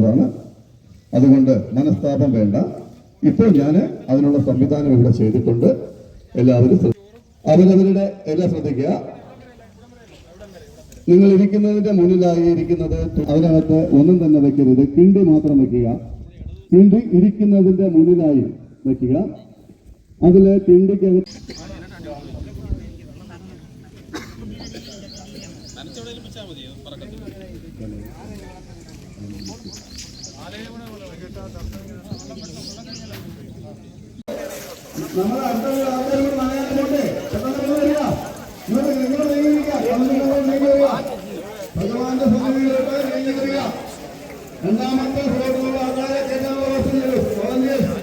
എന്നുള്ളതാണ് അതുകൊണ്ട് മനസ്താപം വേണ്ട. ഇപ്പോൾ ഞാൻ അതിനുള്ള സംവിധാനം ഇവിടെ ചെയ്തിട്ടുണ്ട്. എല്ലാവരും അവരവരുടെ എല്ലാം ശ്രദ്ധിക്കുക. നിങ്ങൾ ഇരിക്കുന്നതിന്റെ മുന്നിലായി ഇരിക്കുന്നത് അതിനകത്ത് ഒന്നും തന്നെ വെക്കരുത്. കിണ്ടി മാത്രം വെക്കുക. കിണ്ടി ഇരിക്കുന്നതിന്റെ മുന്നിലായി വെക്കുക. അതിൽ കിണ്ടിക്ക് നമ്മുടെ മതിയോ ആൾക്കാർ കൂടി മലയാളത്തിലോട്ട് പെട്ടെന്ന് വരിക ഇങ്ങോട്ട് ഇങ്ങോട്ട് നീങ്ങിയിരിക്കുക ഇങ്ങോട്ട് നീങ്ങി വരിക ഭഗവാന്റെ ഭൂമിയിലോട്ട് നീങ്ങി വരിക രണ്ടാമത്തെ ഫ്ലോറിലുള്ള ആൾക്കാരെ കയറ്റാനുള്ള വ്യവസ്ഥ ചെയ്തു